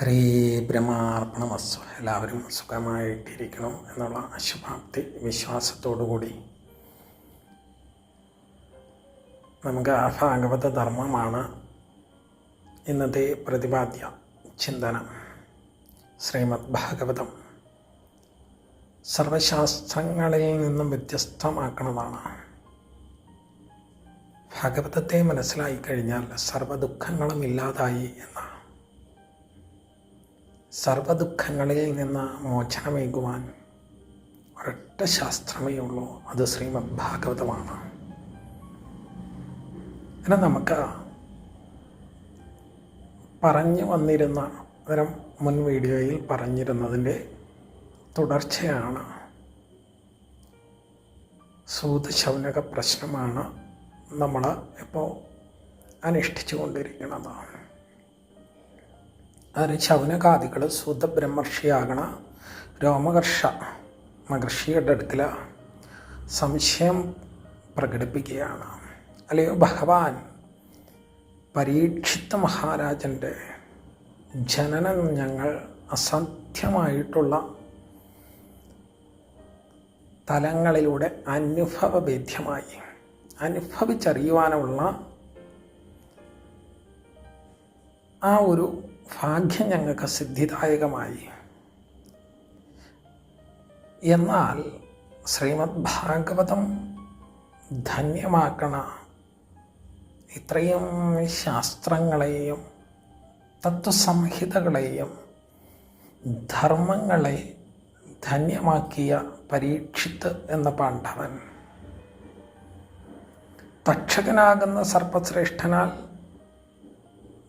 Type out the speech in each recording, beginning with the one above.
ഹരേ ബ്രഹ്മാർപ്പണമസ്തു എല്ലാവരും സുഖമായിട്ടിരിക്കണം എന്നുള്ള അശുഭാപ്തി വിശ്വാസത്തോടുകൂടി നമുക്ക് ആ ഭാഗവത ധർമ്മമാണ് ഇന്നത്തെ പ്രതിപാദ്യ ചിന്തനം. ശ്രീമദ് ഭാഗവതം സർവശാസ്ത്രങ്ങളിൽ നിന്നും വ്യത്യസ്തമാക്കുന്നതാണ് ഭാഗവതത്തെ മനസ്സിലായി കഴിഞ്ഞാൽ സർവ ദുഃഖങ്ങളും ഇല്ലാതായി എന്നാണ്. സർവദുഃഖങ്ങളിൽ നിന്ന് മോചനമേകുവാൻ ഒരൊറ്റ ശാസ്ത്രമേ ഉള്ളൂ. അത് ശ്രീമദ് ഭാഗവതമാണ് എന്നാൽ നമുക്ക് പറഞ്ഞു വന്നിരുന്ന അന്നേരം മുൻ വീഡിയോയിൽ പറഞ്ഞിരുന്നതിന്റെ തുടർച്ചയാണ്. സൂതശൗനക പ്രശ്നമാണ് നമ്മൾ ഇപ്പോൾ അനുഷ്ഠിച്ചു കൊണ്ടിരിക്കുന്നത്. അതിന് ശൗനകാദികൾ സുതബ്രഹ്മർഷിയാകണ രോമകർഷ മഹർഷിയുടെ അടുക്കൽ സംശയം പ്രകടിപ്പിക്കുകയാണ്. അല്ലയോ ഭഗവാൻ പരീക്ഷിത്ത മഹാരാജന്റെ ജനനം ഞങ്ങൾ അസാധ്യമായിട്ടുള്ള തലങ്ങളിലൂടെ അനുഭവഭേദ്യമായി. അനുഭവിച്ചറിയുവാനുള്ള ആ ഒരു ഭാഗ്യം ഞങ്ങൾക്ക് സിദ്ധിദായകമായി. എന്നാൽ ശ്രീമദ് ഭാഗവതം ധന്യമാക്കണ ഇത്രയും ശാസ്ത്രങ്ങളെയും തത്വസംഹിതകളെയും ധർമ്മങ്ങളെ ധന്യമാക്കിയ പരീക്ഷിത്ത് എന്ന പാണ്ഡവൻ. തക്ഷകനാകുന്ന സർപ്പശ്രേഷ്ഠനാൽ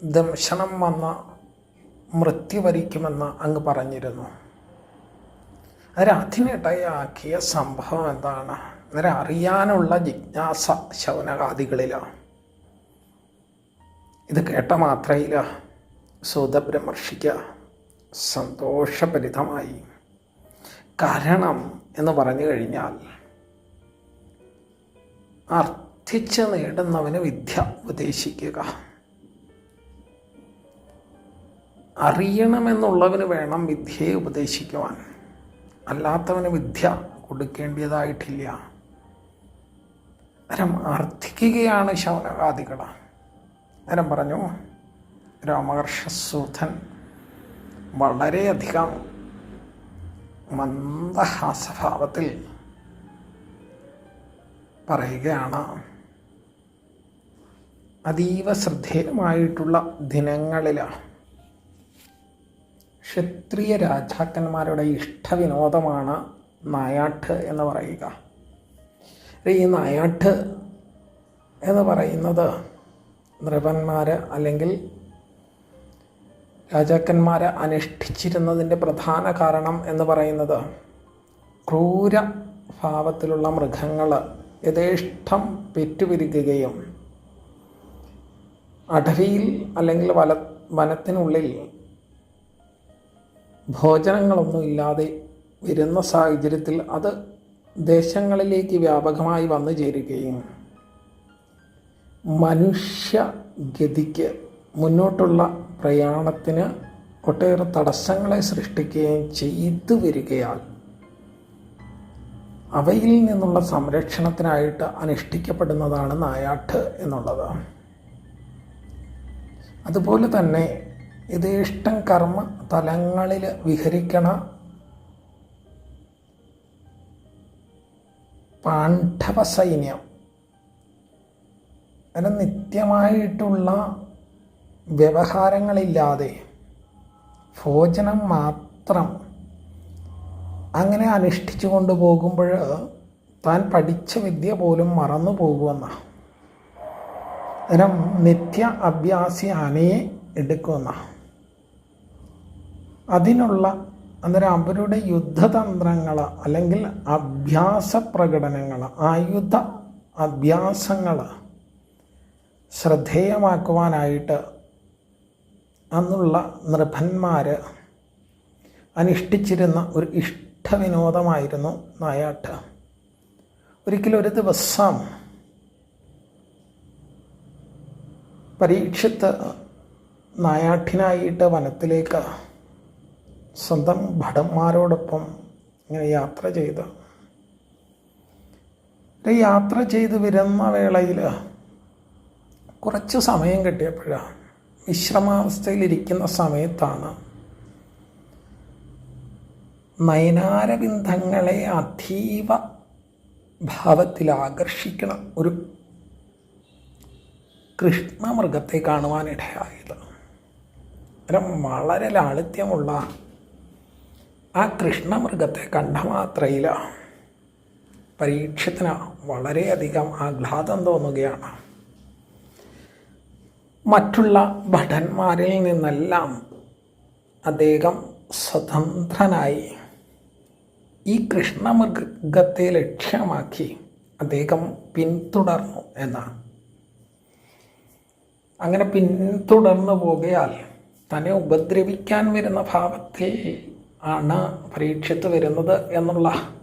ദംശനം വന്ന മൃത്യു വരിക്കുമെന്ന് അങ്ങ് പറഞ്ഞിരുന്നു. അതിനതിനിടയാക്കിയ സംഭവം എന്താണ്? അന്നേരം അറിയാനുള്ള ജിജ്ഞാസ ശൗനകാദികളിലാണ് ഇത് കേട്ട മാത്രയിൽ സുതബ്രഹ്മർഷിക്ക് സന്തോഷഭരിതമായി. കാരണം എന്ന് പറഞ്ഞു കഴിഞ്ഞാൽ അർത്ഥിച്ച് നേടുന്നവന് വിദ്യ ഉപദേശിക്കുക. അറിയണമെന്നുള്ളവന് വേണം വിദ്യയെ ഉപദേശിക്കുവാൻ. അല്ലാത്തവന് വിദ്യ കൊടുക്കേണ്ടതായിട്ടില്ല. അരം അർത്ഥിക്കുകയാണ് ശൗനകാദികൾ അരം പറഞ്ഞു രാമകർഷസൂധൻ വളരെയധികം മന്ദഹാസഭാവത്തിൽ പറയുകയാണ്. അതീവ ശ്രദ്ധേയമായിട്ടുള്ള ദിനങ്ങളിലാണ് ക്ഷത്രിയ രാജാക്കന്മാരുടെ ഇഷ്ടവിനോദമാണ് നായാട്ട് എന്ന് പറയുക. ഈ നായാട്ട് എന്ന് പറയുന്നത് നൃപന്മാർ അല്ലെങ്കിൽ രാജാക്കന്മാർ അനുഷ്ഠിച്ചിരുന്നതിന്റെ പ്രധാന കാരണം എന്ന് പറയുന്നത് ക്രൂര ഭാവത്തിലുള്ള മൃഗങ്ങൾ യഥേഷ്ടം പെറ്റുപിരിക്കുകയും അടവിയിൽ അല്ലെങ്കിൽ വല വനത്തിനുള്ളിൽ ഭോജനങ്ങളൊന്നും ഇല്ലാതെ വരുന്ന സാഹചര്യത്തിൽ അത് ദേശങ്ങളിലേക്ക് വ്യാപകമായി വന്നു ചേരുകയും മനുഷ്യഗതിക്ക് മുന്നോട്ടുള്ള പ്രയാണത്തിന് ഒട്ടേറെ തടസ്സങ്ങളെ സൃഷ്ടിക്കുകയും ചെയ്തു വരികയാൽ അവയിൽ നിന്നുള്ള സംരക്ഷണത്തിനായിട്ട് അനുഷ്ഠിക്കപ്പെടുന്നതാണ് നായാട്ട് എന്നുള്ളത്. അതുപോലെ തന്നെ യഥേഷ്ടം കർമ്മ തലങ്ങളിൽ വിഹരിക്കണ പാണ്ഡവ സൈന്യം അതിന് നിത്യമായിട്ടുള്ള വ്യവഹാരങ്ങളില്ലാതെ ഭോജനം മാത്രം അങ്ങനെ അനുഷ്ഠിച്ചു കൊണ്ടുപോകുമ്പോൾ താൻ പഠിച്ച വിദ്യ പോലും മറന്നു പോകുമെന്ന. അന്നേരം നിത്യ അഭ്യാസി ആനയെ എടുക്കുന്ന അതിനുള്ള അന്നേരം അവരുടെ യുദ്ധതന്ത്രങ്ങൾ അല്ലെങ്കിൽ അഭ്യാസ പ്രകടനങ്ങൾ ആയുധ അഭ്യാസങ്ങൾ ശ്രദ്ധേയമാക്കുവാനായിട്ട് അന്നുള്ള നൃഭന്മാർ അനുഷ്ഠിച്ചിരുന്ന ഒരു ഇഷ്ടവിനോദമായിരുന്നു നായാട്ട്. ഒരിക്കലും ഒരിക്കലൊരു ദിവസം പരീക്ഷത്ത് നായാട്ടിനായിട്ട് വനത്തിലേക്ക് സ്വന്തം ഭടന്മാരോടൊപ്പം ഇങ്ങനെ യാത്ര ചെയ്ത്. യാത്ര ചെയ്ത് വരുന്ന വേളയിൽ കുറച്ച് സമയം കിട്ടിയപ്പോഴാണ് വിശ്രമാവസ്ഥയിലിരിക്കുന്ന സമയത്താണ് നയനാരബിന്ധങ്ങളെ അതീവ ഭാവത്തിൽ ആകർഷിക്കണം ഒരു കൃഷ്ണമൃഗത്തെ കാണുവാനിടയായത്. വളരെ ലാളിത്യമുള്ള ആ കൃഷ്ണമൃഗത്തെ കണ്ട മാത്രയിൽ പരീക്ഷത്തിന് വളരെയധികം ആഹ്ലാദം തോന്നുകയാണ്. മറ്റുള്ള ഭടന്മാരിൽ നിന്നെല്ലാം അദ്ദേഹം സ്വതന്ത്രനായി ഈ കൃഷ്ണമൃഗത്തെ ലക്ഷ്യമാക്കി അദ്ദേഹം പിന്തുടർന്നു എന്നാണ്. അങ്ങനെ പിന്തുടർന്നു പോകയാൽ തന്നെ ഉപദ്രവിക്കാൻ വരുന്ന ഭാവത്തിൽ ആണ് പരീക്ഷത്ത് വരുന്നത് എന്നുള്ള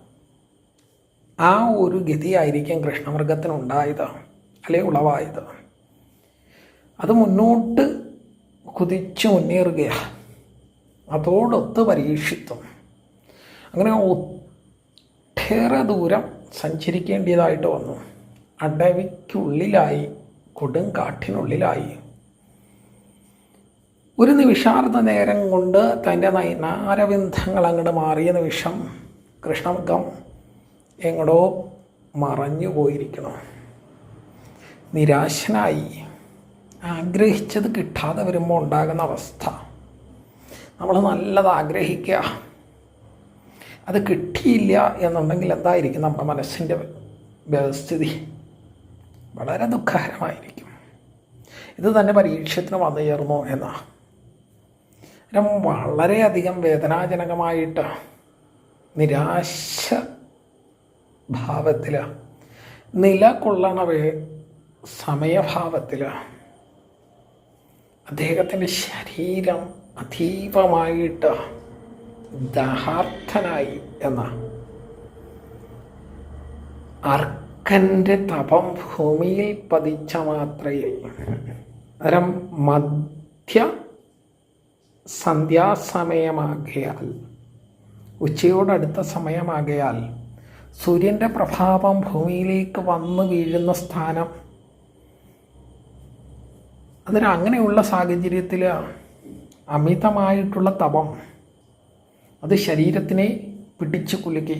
ആ ഒരു ഗതിയായിരിക്കും കൃഷ്ണമൃഗത്തിനുണ്ടായത് അല്ലെ ഉളവായത്. അത് മുന്നോട്ട് കുതിച്ചു മുന്നേറുകയാണ്. അതോടൊത്ത് പരീക്ഷിത്തും. അങ്ങനെ ഒട്ടേറെ ദൂരം സഞ്ചരിക്കേണ്ടതായിട്ട് വന്നു. അടവിക്കുള്ളിലായി കൊടുങ്കാട്ടിനുള്ളിലായി ഒരു നിമിഷാർദ്ധ നേരം കൊണ്ട് തന്റെ നയനാരബന്ധങ്ങൾ അങ്ങോട്ട് മാറിയ നിമിഷം കൃഷ്ണമൃഗം എങ്ങടോ മറഞ്ഞു പോയിരിക്കണം നിരാശനായി. ആഗ്രഹിച്ചത് കിട്ടാതെ വരുമ്പോൾ ഉണ്ടാകുന്ന അവസ്ഥ. നമ്മൾ നല്ലത് ആഗ്രഹിക്കുക. അത് കിട്ടിയില്ല എന്നുണ്ടെങ്കിൽ എന്തായിരിക്കും നമ്മുടെ മനസ്സിന്റെ വ്യവസ്ഥിതി? വളരെ ദുഃഖകരമായിരിക്കും. ഇത് തന്നെ പരീക്ഷത്തിന് വന്നു ചേർന്നു എന്നാ വളരെയധികം വേദനാജനകമായിട്ട് നിരാശ ഭാവത്തിൽ നിലകൊള്ളണവേ സമയഭാവത്തിൽ അദ്ദേഹത്തിന്റെ ശരീരം അതീവമായിട്ട് ദഹാർത്ഥനായി എന്ന. അർക്കന്റെ തപം ഭൂമിയിൽ പതിച്ച മാത്രയിൽ. അന്നേരം മധ്യ സന്ധ്യാസമയമാകയാൽ ഉച്ചയോടടുത്ത സമയമാകയാൽ സൂര്യന്റെ പ്രഭാവം ഭൂമിയിലേക്ക് വന്നു വീഴുന്ന സ്ഥാനം അതിന് അങ്ങനെയുള്ള സാഹചര്യത്തിൽ അമിതമായിട്ടുള്ള തപം അത് ശരീരത്തിനെ പിടിച്ചു കുലുക്കി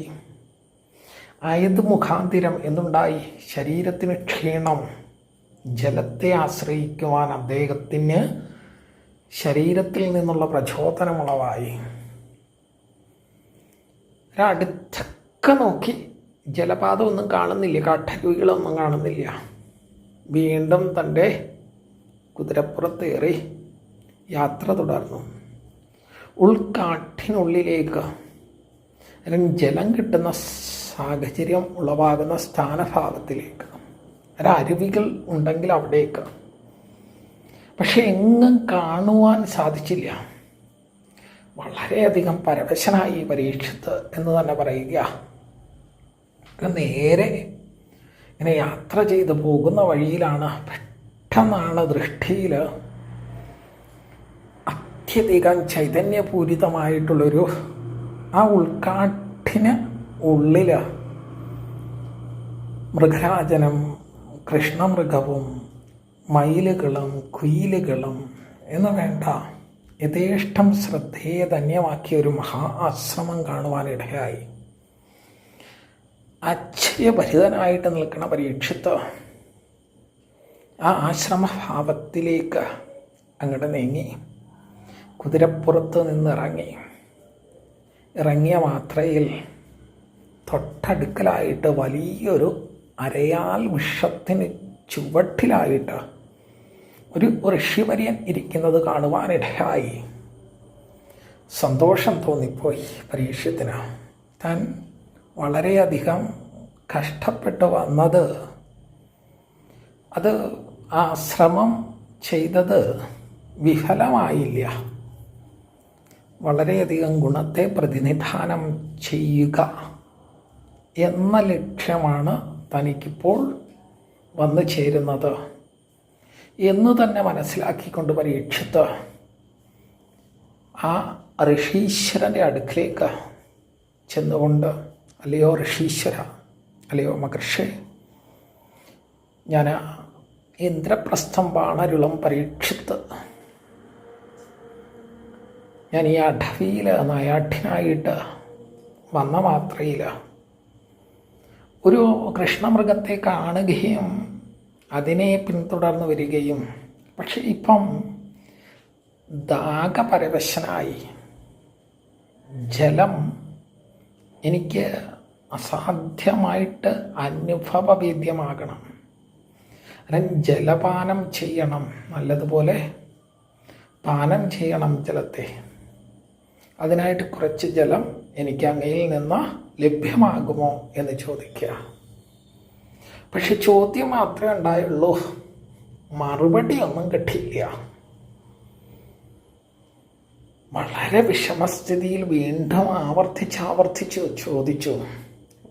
ആയത് മുഖാന്തിരം എന്നുണ്ടായി ശരീരത്തിന് ക്ഷീണം ജലത്തെ ആശ്രയിക്കുവാൻ അദ്ദേഹത്തിന് ശരീരത്തിൽ നിന്നുള്ള പ്രചോദനമുളവായി ഒരടുത്തൊക്കെ നോക്കി. ജലപാതമൊന്നും കാണുന്നില്ല. കാട്ടരുവികളൊന്നും കാണുന്നില്ല. വീണ്ടും തന്റെ കുതിരപ്പുറത്തേറി യാത്ര തുടർന്നു. ഉൾക്കാട്ടിനുള്ളിലേക്ക് അല്ലെങ്കിൽ ജലം കിട്ടുന്ന സാഹചര്യം ഉളവാകുന്ന സ്ഥാനഭാഗത്തിലേക്ക്. ഒരരുവികൾ ഉണ്ടെങ്കിൽ അവിടേക്ക്. പക്ഷെ എങ്ങും കാണുവാൻ സാധിച്ചില്ല. വളരെയധികം പരവശനായി പരീക്ഷത്ത് എന്ന് തന്നെ പറയുക. നേരെ ഇങ്ങനെ യാത്ര ചെയ്ത് പോകുന്ന വഴിയിലാണ് പെട്ടെന്നാണ് ദൃഷ്ടിയിൽ അത്യധികം ചൈതന്യപൂരിതമായിട്ടുള്ളൊരു ആ ഉൾക്കാട്ടിന് ഉള്ളിൽ മൃഗരാജനും കൃഷ്ണമൃഗവും മയിലുകളും കുയിലുകളും എന്ന് വേണ്ട യഥേഷ്ടം ശ്രദ്ധേയ ധന്യമാക്കിയ ഒരു മഹാ ആശ്രമം കാണുവാനിടയായി ആശ്ചര്യഭരിതനായിട്ട് നിൽക്കുന്ന പരീക്ഷത്ത് ആ ആശ്രമഭാവത്തിലേക്ക് അങ്ങോട്ട് നീങ്ങി. കുതിരപ്പുറത്ത് നിന്നിറങ്ങി. ഇറങ്ങിയ മാത്രയിൽ തൊട്ടടുക്കലായിട്ട് വലിയൊരു അരയാൽ വിഷത്തിന് ചുവട്ടിലായിട്ട് ഒരു ഋഷിവര്യൻ ഇരിക്കുന്നത് കാണുവാനിടയായി. സന്തോഷം തോന്നിപ്പോയി പരീക്ഷത്തിന്. താൻ വളരെയധികം കഷ്ടപ്പെട്ട് വന്നത്. അത് ആ ശ്രമം ചെയ്തത് വിഫലമായില്ല. വളരെയധികം ഗുണത്തെ പ്രതിനിധാനം ചെയ്യുക എന്ന ലക്ഷ്യമാണ് തനിക്കിപ്പോൾ വന്നു ചേരുന്നത്. എന്ന് തന്നെ മനസ്സിലാക്കിക്കൊണ്ട് പരീക്ഷിത്ത് ആ ഋഷീശ്വരന്റെ അടുക്കിലേക്ക് ചെന്നുകൊണ്ട് അല്ലയോ ഋഷീശ്വര അല്ലയോ മഹർഷി ഞാൻ ഇന്ദ്രപ്രസ്ഥം വാണരുളം പരീക്ഷിത്ത്. ഞാൻ ഈ അടവിയിൽ നയാഠിനായിട്ട് വന്ന മാത്രയിൽ ഒരു കൃഷ്ണമൃഗത്തെ കാണുകയും അതിനെ പിന്തുടർന്ന് വരികയും പക്ഷെ ഇപ്പം ദാഹപരവശനായി ജലം എനിക്ക് അസാധ്യമായിട്ട് അനുഭവവേദ്യമാകണം. അല്ലെങ്കിൽ ജലപാനം ചെയ്യണം നല്ലതുപോലെ പാനം ചെയ്യണം ജലത്തെ. അതിനായിട്ട് കുറച്ച് ജലം എനിക്ക് അങ്ങയിൽ നിന്ന് ലഭ്യമാകുമോ എന്ന് ചോദിക്കുക. പക്ഷെ ചോദ്യം മാത്രമേ ഉണ്ടായുള്ളൂ. മറുപടി ഒന്നും കിട്ടിയില്ല. വളരെ വിഷമസ്ഥിതിയിൽ വീണ്ടും ആവർത്തിച്ച് ആവർത്തിച്ച് ചോദിച്ചു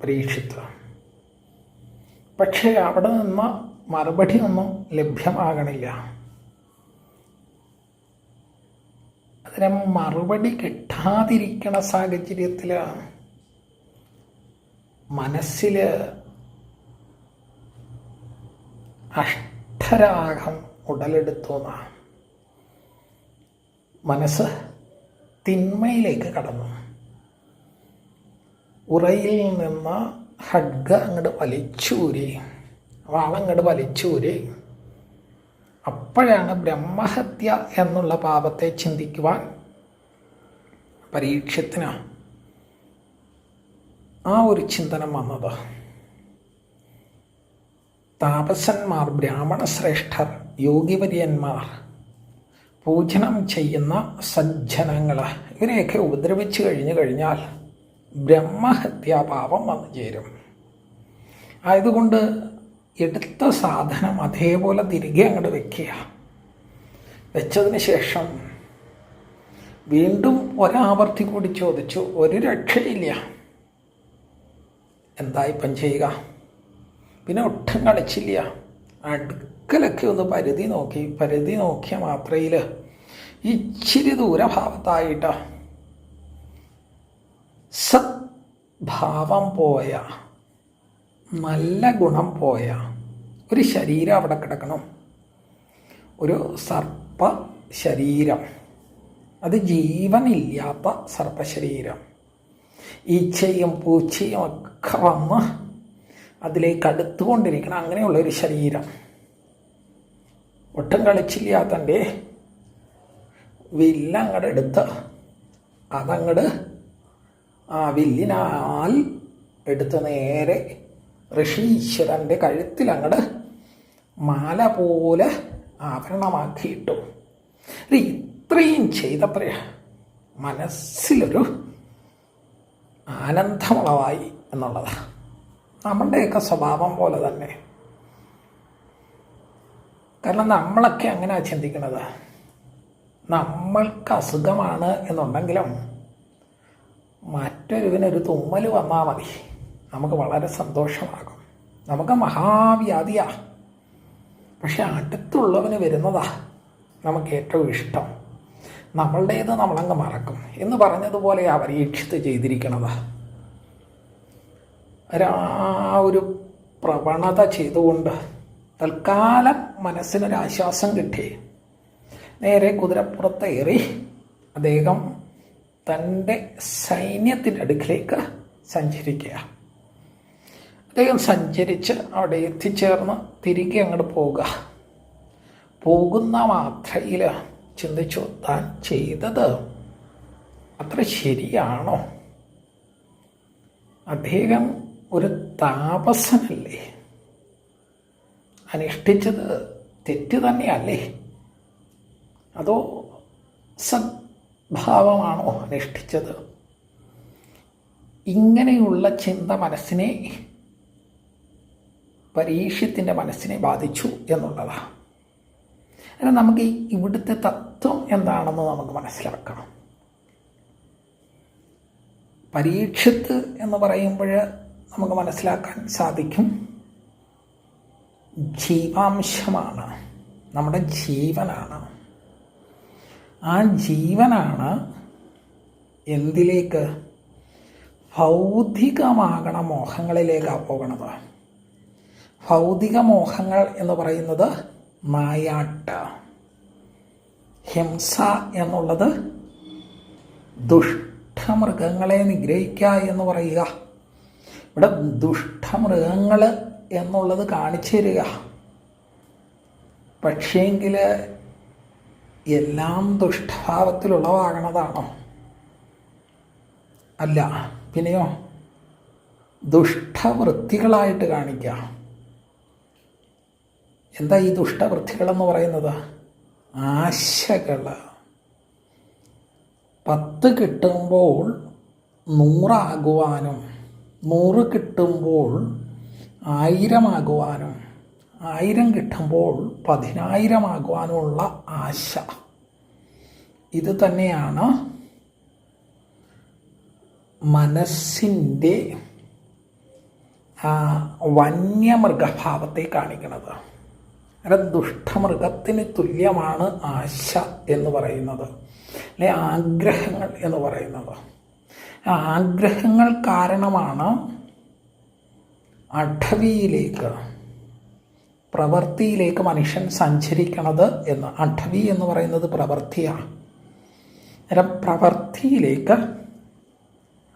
പരീക്ഷിത്ത്. പക്ഷേ അവിടെ നിന്ന് മറുപടി ഒന്നും ലഭ്യമാകണില്ല. അതിനെ മറുപടി കിട്ടാതിരിക്കണ സാഹചര്യത്തിൽ മനസ്സിൽ അഷ്ടരാഗം ഉടലെടുത്തു എന്നാണ് മനസ്സ് തിന്മയിലേക്ക് കടന്നു. ഉറയിൽ നിന്ന് ഹഡ്ഗ അങ്ങോട്ട് വലിച്ചൂരി വാളങ്ങോട്ട് വലിച്ചൂരി. അപ്പോഴാണ് ബ്രഹ്മഹത്യ എന്നുള്ള പാപത്തെ ചിന്തിക്കുവാൻ പരീക്ഷത്തിന് ആ ഒരു ചിന്തനം വന്നത്. താപസന്മാർ ബ്രാഹ്മണ ശ്രേഷ്ഠർ യോഗിവര്യന്മാർ പൂജനം ചെയ്യുന്ന സജ്ജനങ്ങൾ ഇവരെയൊക്കെ ഉപദ്രവിച്ചു കഴിഞ്ഞു കഴിഞ്ഞാൽ ബ്രഹ്മഹത്യാപാപം വന്നു ചേരും. ആയതുകൊണ്ട് എടുത്ത സാധനം അതേപോലെ തിരികെ അങ്ങോട്ട് വെക്കുക. വെച്ചതിന് ശേഷം വീണ്ടും ഒരാവർത്തി കൂടി ചോദിച്ചു ഒരു രക്ഷയില്ല. എന്തായിപ്പം ചെയ്യുക? പിന്നെ ഒട്ടും കളിച്ചില്ല അടുക്കലൊക്കെ ഒന്ന് പരിധി നോക്കി. പരിധി നോക്കിയ മാത്രയിൽ ഇച്ചിരി ദൂരഭാവത്തായിട്ട് സദ്ഭാവം പോയ നല്ല ഗുണം പോയ ഒരു ശരീരം അവിടെ കിടക്കണം. ഒരു സർപ്പ ശരീരം അത് ജീവനില്ലാത്ത സർപ്പശരീരം. ഈച്ചയും പൂച്ചയും ഒക്കെ വന്ന് അതിലേക്ക് അടുത്തുകൊണ്ടിരിക്കണം. അങ്ങനെയുള്ള ഒരു ശരീരം. ഒട്ടും കളിച്ചില്ലാത്തന്റെ വില്ല അങ്ങോട്ട് എടുത്ത് അതങ്ങട് ആ വില്ലിനാൽ എടുത്ത് നേരെ ഋഷീശ്വരന്റെ കഴുത്തിൽ അങ്ങട് മാല പോലെ ആഭരണമാക്കിയിട്ടു. ഇത്രയും ചെയ്തപ്പോഴേ മനസ്സിലൊരു ആനന്ദമുളവായി എന്നുള്ളതാണ് നമ്മളുടെയൊക്കെ സ്വഭാവം പോലെ തന്നെ. കാരണം നമ്മളൊക്കെ അങ്ങനെയാണ് ചിന്തിക്കുന്നത്. നമ്മൾക്ക് അസുഖമാണ് എന്നുണ്ടെങ്കിലും മറ്റൊരുവിനൊരു തുമ്മൽ വന്നാൽ മതി. നമുക്ക് വളരെ സന്തോഷമാകും. നമുക്ക് മഹാവ്യാധിയാ. പക്ഷെ അടുത്തുള്ളവന് വരുന്നതാ നമുക്ക് ഏറ്റവും ഇഷ്ടം. നമ്മളുടേത് നമ്മളങ്ങ് മറക്കും. എന്ന് പറഞ്ഞതുപോലെ പരീക്ഷിച്ച് ചെയ്തിരിക്കണതാണ് ചെയ്തിരിക്കണതാ. ആ ഒരു പ്രവണത ചെയ്തുകൊണ്ട് തൽക്കാലം മനസ്സിനൊരാശ്വാസം കിട്ടി. നേരെ കുതിരപ്പുറത്തേറി അദ്ദേഹം തന്റെ സൈന്യത്തിന്റെ അടുക്കിലേക്ക് സഞ്ചരിക്കുക. അദ്ദേഹം സഞ്ചരിച്ച് അവിടെ എത്തിച്ചേർന്ന് തിരികെ അങ്ങോട്ട് പോവുക. പോകുന്ന മാത്രയിൽ ചിന്തിച്ചു താൻ ചെയ്തത് അത്ര ശരിയാണോ? അദ്ദേഹം ഒരു താപസനല്ലേ? അനുഷ്ഠിച്ചത് തെറ്റ് തന്നെയല്ലേ? അതോ സദ്ഭാവമാണോ അനുഷ്ഠിച്ചത്? ഇങ്ങനെയുള്ള ചിന്ത മനസ്സിനെ പരീക്ഷത്തിന്റെ മനസ്സിനെ ബാധിച്ചു എന്നുള്ളതാണ് അങ്ങനെ നമുക്ക് ഇവിടുത്തെ തത്വം എന്താണെന്ന് നമുക്ക് മനസ്സിലാക്കണം പരീക്ഷത്ത് എന്ന് പറയുമ്പോൾ നമുക്ക് മനസ്സിലാക്കാൻ സാധിക്കും. ജീവാംശമാണ്. നമ്മുടെ ജീവനാണ്. ആ ജീവനാണ് എന്തിലേക്ക്? ഭൗതികമാകണ മോഹങ്ങളിലേക്കാണ് പോകണത്. ഭൗതിക മോഹങ്ങൾ എന്ന് പറയുന്നത് നായാട്ട് ഹിംസ എന്നുള്ളത് ദുഷ്ടമൃഗങ്ങളെ നിഗ്രഹിക്കുക എന്ന് പറയുക. ഇവിടെ ദുഷ്ടമൃഗങ്ങൾ എന്നുള്ളത് കാണിച്ചു തരിക. പക്ഷേങ്കിൽ എല്ലാം ദുഷ്ടഭാവത്തിലുള്ളവാകണതാണോ അല്ല പിന്നെയോ? ദുഷ്ടവൃത്തികളായിട്ട് കാണിക്കുക എന്താ ഈ ദുഷ്ടവൃത്തികളെന്ന് പറയുന്നത്? ആശകൾ പത്ത് കിട്ടുമ്പോൾ നൂറാകുവാനും നൂറ് കിട്ടുമ്പോൾ ആയിരമാകുവാനും ആയിരം കിട്ടുമ്പോൾ പതിനായിരമാകുവാനുമുള്ള ആശ. ഇത് തന്നെയാണ് മനസ്സിന്റെ വന്യമൃഗഭാവത്തെ കാണിക്കുന്നത്. അല്ല ദുഷ്ടമൃഗത്തിന് തുല്യമാണ് ആശ എന്ന് പറയുന്നത് അല്ലെ ആഗ്രഹങ്ങൾ എന്ന് പറയുന്നത്. ആഗ്രഹങ്ങൾ കാരണമാണ് അഠവിയിലേക്ക് പ്രവൃത്തിയിലേക്ക് മനുഷ്യൻ സഞ്ചരിക്കണത് എന്ന്. അഠവി എന്ന് പറയുന്നത് പ്രവൃത്തിയാണ്. അന്നേരം പ്രവൃത്തിയിലേക്ക്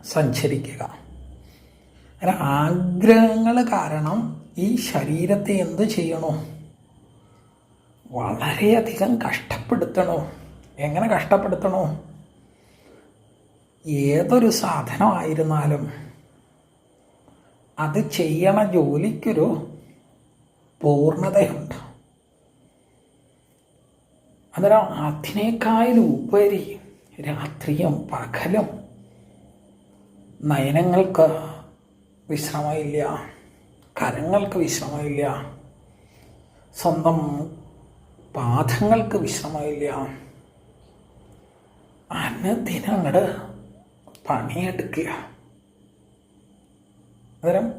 സഞ്ചരിക്കുക. അന്നേരം ആഗ്രഹങ്ങൾ കാരണം ഈ ശരീരത്തെ എന്ത് ചെയ്യണോ? വളരെയധികം കഷ്ടപ്പെടുത്തണോ? എങ്ങനെ കഷ്ടപ്പെടുത്തണോ? ഏതൊരു സാധനമായിരുന്നാലും അത് ചെയ്യണ ജോലിക്കൊരു പൂർണതയുണ്ട്. അന്നേരം അതിനേക്കാളും ഉപരി രാത്രിയും പകലും നയനങ്ങൾക്ക് വിശ്രമമില്ല കരങ്ങൾക്ക് വിശ്രമമില്ല സ്വന്തം പാദങ്ങൾക്ക് വിശ്രമമില്ല. അനുദിനം അങ്ങോട്ട് പണിയെടുക്കുക. അന്നേരം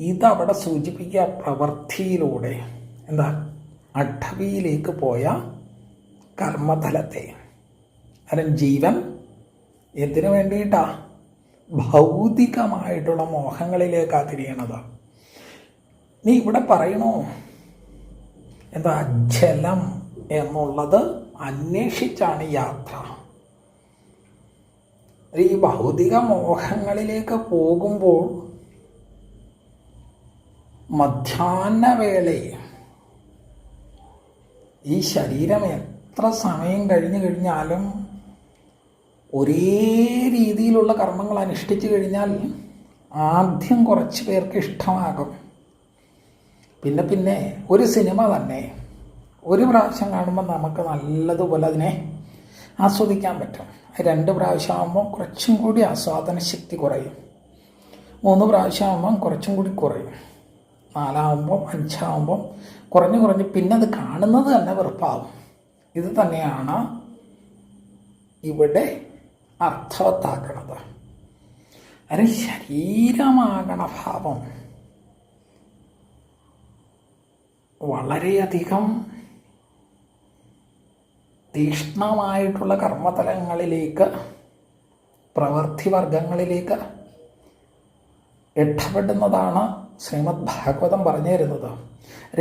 ഇതവിടെ സൂചിപ്പിക്കുക പ്രവൃത്തിയിലൂടെ. എന്താ? അഠവിയിലേക്ക് പോയ കർമ്മതലത്തെ അന്നേരം ജീവൻ എന്തിനു വേണ്ടിയിട്ടാ? ഭൗതികമായിട്ടുള്ള മോഹങ്ങളിലേക്കാണ് തിരിയണത്. നീ ഇവിടെ പറയണോ? എന്താ? ജലം എന്നുള്ളത് അന്വേഷിച്ചാണ് യാത്ര. ഈ ഭൗതിക മോഹങ്ങളിലേക്ക് പോകുമ്പോൾ മധ്യാഹ്നവേളയിൽ ഈ ശരീരം എത്ര സമയം കഴിഞ്ഞു കഴിഞ്ഞാലും ഒരേ രീതിയിലുള്ള കർമ്മങ്ങൾ അനുഷ്ഠിച്ചു കഴിഞ്ഞാൽ ആദ്യം കുറച്ച് പേർക്ക് ഇഷ്ടമാകും. പിന്നെ പിന്നെ ഒരു സിനിമ തന്നെ. ഒരു പ്രാവശ്യം കാണുമ്പോൾ നമുക്ക് നല്ലതുപോലെ അതിനെ ആസ്വദിക്കാൻ പറ്റും. രണ്ട് പ്രാവശ്യം ആകുമ്പോൾ കുറച്ചും കൂടി ആസ്വാദന ശക്തി കുറയും. മൂന്ന് പ്രാവശ്യം ആകുമ്പം കുറച്ചും കൂടി കുറയും. നാലാവുമ്പോൾ അഞ്ചാവുമ്പോൾ കുറഞ്ഞ് കുറഞ്ഞ് പിന്നെ അത് കാണുന്നത് തന്നെ വെറുപ്പാവും ഇത് തന്നെയാണ് ഇവിടെ അർത്ഥവത്താക്കണത്. അത് ശരീരമാകണ ഭാവം വളരെയധികം തീക്ഷ്ണമായിട്ടുള്ള കർമ്മതലങ്ങളിലേക്ക് പ്രവൃത്തി വർഗങ്ങളിലേക്ക് ഇടപെടുന്നതാണ് ശ്രീമദ് ഭാഗവതം പറഞ്ഞു തരുന്നത്.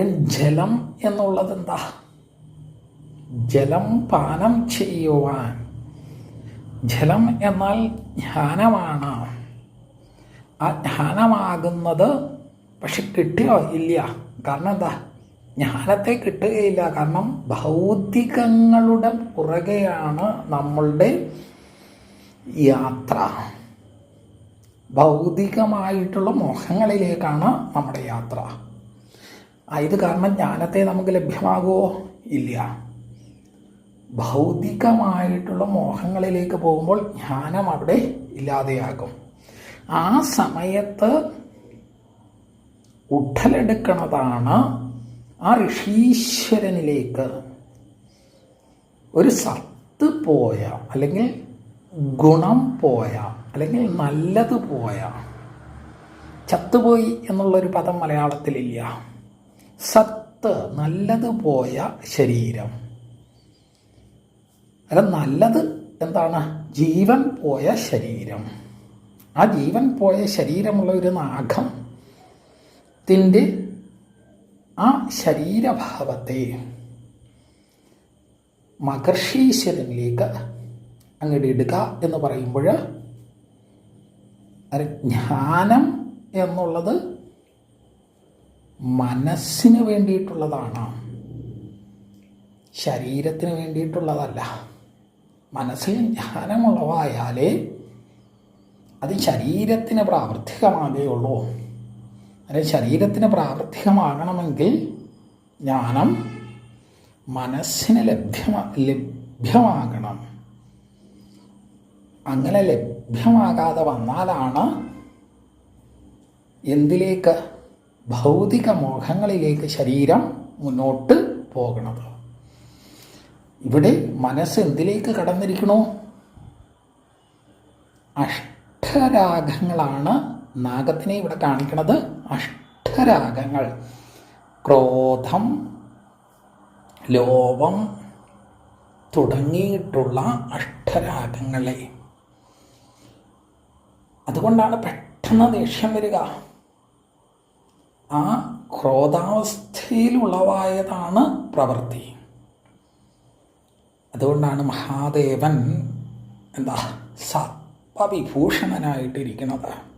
ജലം എന്നുള്ളത് എന്താ? ജലം പാനം ചെയ്യുവാൻ. ജലം എന്നാൽ ജ്ഞാനമാണ്. ആ ജ്ഞാനമാകുന്നത് പക്ഷെ കിട്ടിയോ ഇല്ല? കാരണം എന്താ? ജ്ഞാനത്തെ കിട്ടുകയില്ല. കാരണം ഭൗതികങ്ങളുടെ പുറകെയാണ് നമ്മളുടെ യാത്ര. ഭൗതികമായിട്ടുള്ള മോഹങ്ങളിലേക്കാണ് നമ്മുടെ യാത്ര. ഇത് കാരണം ജ്ഞാനത്തെ നമുക്ക് ലഭ്യമാകുമോ ഇല്ല. ഭൗതികമായിട്ടുള്ള മോഹങ്ങളിലേക്ക് പോകുമ്പോൾ ജ്ഞാനം അവിടെ ഇല്ലാതെയാകും. ആ സമയത്ത് ഉടലെടുക്കണതാണ് ആ ഋഷീശ്വരനിലേക്ക് ഒരു സത്ത് പോയ അല്ലെങ്കിൽ ഗുണം പോയ അല്ലെങ്കിൽ നല്ലത് പോയ ചത്തുപോയി എന്നുള്ളൊരു പദം മലയാളത്തിലില്ല. സത്ത് നല്ലത് പോയ ശരീരം. അല്ല നല്ലത് എന്താണ്? ജീവൻ പോയ ശരീരം. ആ ജീവൻ പോയ ശരീരമുള്ള ഒരു നാഗത്തിന്റെ ആ ശരീരഭാവത്തെ മഹർഷീശ്വരനിലേക്ക് അങ്ങോട്ട് ഇടുക എന്ന് പറയുമ്പോൾ ജ്ഞാനം എന്നുള്ളത് മനസ്സിന് വേണ്ടിയിട്ടുള്ളതാണ്. ശരീരത്തിന് വേണ്ടിയിട്ടുള്ളതല്ല. മനസ്സിൽ ജ്ഞാനമുള്ളവായാലേ അത് ശരീരത്തിന് പ്രാവർത്തികമാകുകയുള്ളൂ. അത് ശരീരത്തിന് പ്രാവർത്തികമാകണമെങ്കിൽ ജ്ഞാനം മനസ്സിന് ലഭ്യമാ ലഭ്യമാകണം. അങ്ങനെ ലഭ്യമാകാതെ വന്നാലാണ് എന്തിലേക്ക്? ഭൗതിക മോഹങ്ങളിലേക്ക് ശരീരം മുന്നോട്ട് പോകണത്. ഇവിടെ മനസ്സ് എന്തിലേക്ക് കടന്നിരിക്കണോ? അഷ്ടരാഗങ്ങളാണ് നാഗത്തിനെ ഇവിടെ കാണിക്കുന്നത് അഷ്ടരാഗങ്ങൾ. ക്രോധം ലോപം തുടങ്ങിയിട്ടുള്ള അഷ്ടരാഗങ്ങളെ. അതുകൊണ്ടാണ് പെട്ടെന്ന് ദേഷ്യം വരിക. ആ ക്രോധാവസ്ഥയിലുളവായതാണ് പ്രവൃത്തി. അതുകൊണ്ടാണ് മഹാദേവൻ എന്താ സർപ്പവിഭൂഷണനായിട്ടിരിക്കുന്നത്.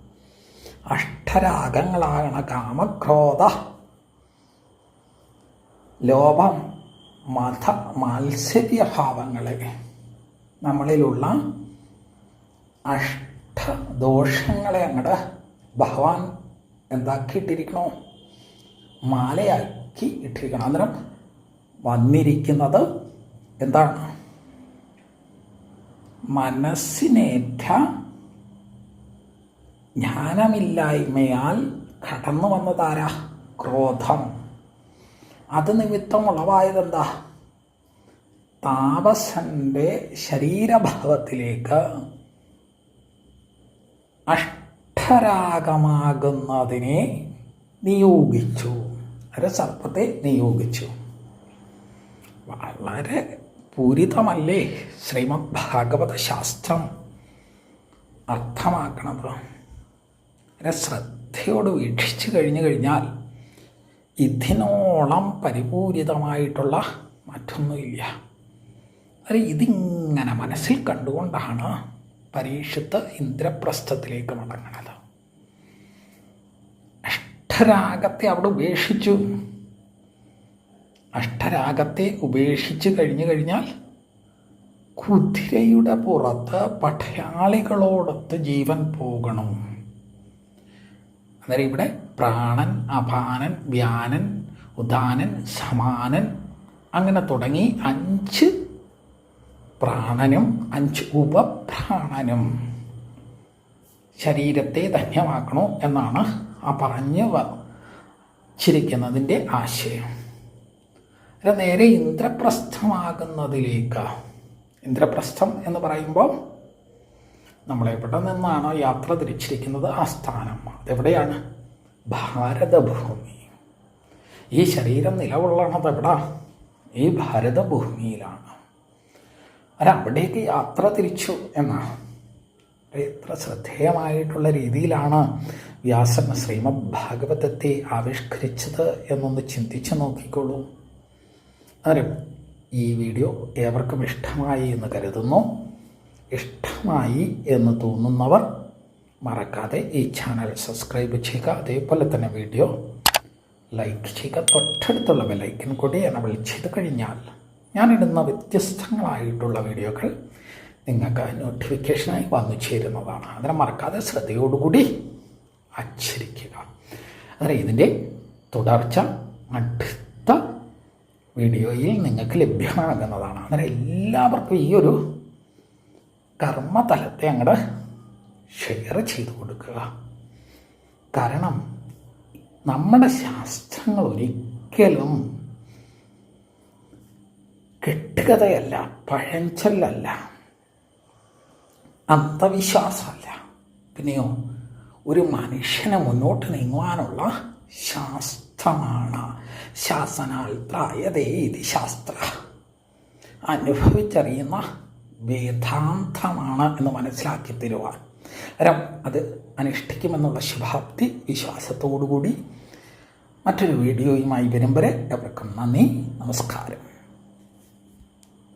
അഷ്ടരാഗങ്ങളാകണ കാമക്രോധ. ലോപം മത മാത്സര്യഭാവങ്ങളെ. നമ്മളിലുള്ള അഷ്ടദോഷങ്ങളെ അങ്ങോട്ട് ഭഗവാൻ എന്താക്കിയിട്ടിരിക്കണോ? മാലയാക്കി ഇട്ടിരിക്കണം. അന്നേരം വന്നിരിക്കുന്നത് എന്താണ്? മനസ്സിനേറ്റ ജ്ഞാനമില്ലായ്മയാൽ കടന്നു വന്നതാരാ? ക്രോധം. അത് നിമിത്തം ഉളവായതെന്താ താപസന്റെ ശരീരഭാവത്തിലേക്ക് അഷ്ടരാഗമാകുന്നതിനെ നിയോഗിച്ചു. ഒരു സർപ്പത്തെ നിയോഗിച്ചു. വളരെ പൂരിതമല്ലേ ശ്രീമദ് ഭാഗവത ശാസ്ത്രം അർത്ഥമാക്കണത്. വളരെ ശ്രദ്ധയോട് വീക്ഷിച്ചു കഴിഞ്ഞു കഴിഞ്ഞാൽ ഇതിനോളം പരിപൂരിതമായിട്ടുള്ള മറ്റൊന്നുമില്ല. അത് ഇതിങ്ങനെ മനസ്സിൽ കണ്ടുകൊണ്ടാണ് പരീക്ഷത്ത് ഇന്ദ്രപ്രസ്ഥത്തിലേക്ക് മടങ്ങുന്നത്. അഷ്ടരാഗത്തെ അവിടെ ഉപേക്ഷിച്ചു. അഷ്ടരാഗത്തെ ഉപേക്ഷിച്ച് കഴിഞ്ഞു കഴിഞ്ഞാൽ കുതിരയുടെ പുറത്ത് പടയാളികളോടൊത്ത് ജീവൻ പോകണം. അന്നേരം ഇവിടെ പ്രാണൻ അപാനൻ വ്യാനൻ ഉദാനൻ സമാനൻ അങ്ങനെ തുടങ്ങി അഞ്ച് പ്രാണനും അഞ്ച് ഉപപ്രാണനും ശരീരത്തെ ധന്യമാക്കണോ എന്നാണ് ആ പറഞ്ഞ് വച്ചിരിക്കുന്നതിന്റെ ആശയം. നേരെ ഇന്ദ്രപ്രസ്ഥമാകുന്നതിലേക്ക് ഇന്ദ്രപ്രസ്ഥം എന്ന് പറയുമ്പോൾ നമ്മളെവിടെ നിന്നാണോ യാത്ര തിരിച്ചിരിക്കുന്നത്? ആ സ്ഥാനം അതെവിടെയാണ്? ഭാരതഭൂമി. ഈ ശരീരം നിലകൊള്ളണത് എവിടാ? ഈ ഭാരതഭൂമിയിലാണ്. അവിടേക്ക് യാത്ര തിരിച്ചു എന്നാണ്. എത്ര ശ്രദ്ധേയമായിട്ടുള്ള രീതിയിലാണ് വ്യാസൻ ശ്രീമദ് ഭാഗവതത്തെ ആവിഷ്കരിച്ചത് എന്നൊന്ന് ചിന്തിച്ചു നോക്കിക്കോളൂ. അതെ ഈ വീഡിയോ ഏവർക്കും ഇഷ്ടമായി എന്ന് കരുതുന്നു. ഇഷ്ടമായി എന്ന് തോന്നുന്നവർ മറക്കാതെ ഈ ചാനൽ സബ്സ്ക്രൈബ് ചെയ്യുക. അതേപോലെ തന്നെ വീഡിയോ ലൈക്ക് ചെയ്യുക. തൊട്ടടുത്തുള്ള ബെലൈക്കൻ കൂടി എനബിൾ ചെയ്ത് കഴിഞ്ഞാൽ ഞാനിടുന്ന വ്യത്യസ്തങ്ങളായിട്ടുള്ള വീഡിയോകൾ നിങ്ങൾക്ക് നോട്ടിഫിക്കേഷനായി വന്നു ചേരുന്നതാണ്. അതിനെ മറക്കാതെ ശ്രദ്ധയോടുകൂടി അച്ചരിക്കുക അതെ ഇതിന്റെ തുടർച്ച അടുത്ത വീഡിയോയിൽ നിങ്ങൾക്ക് ലഭ്യമാകുന്നതാണ്. അങ്ങനെ എല്ലാവർക്കും ഈ ഒരു കർമ്മതലത്തെ അങ്ങോട്ട് ഷെയർ ചെയ്ത് കൊടുക്കുക. കാരണം നമ്മുടെ ശാസ്ത്രങ്ങൾ ഒരിക്കലും കെട്ടുകഥയല്ല പഴഞ്ചൊല്ലല്ല അന്ധവിശ്വാസമല്ല. പിന്നെയോ ഒരു മനുഷ്യനെ മുന്നോട്ട് നീങ്ങുവാനുള്ള ശാസ്ത്രമാണ്. ശാസനാൽ പ്രായതേ ഇത് ശാസ്ത്ര. അനുഭവിച്ചറിയുന്ന വേദാന്തമാണ് എന്ന് മനസ്സിലാക്കി തരുവാൻ. രം അത് അനുഷ്ഠിക്കുമെന്നുള്ള ശുഭാപ്തി വിശ്വാസത്തോടുകൂടി മറ്റൊരു വീഡിയോയുമായി വരും വരെ എവർക്കും നന്ദി നമസ്കാരം.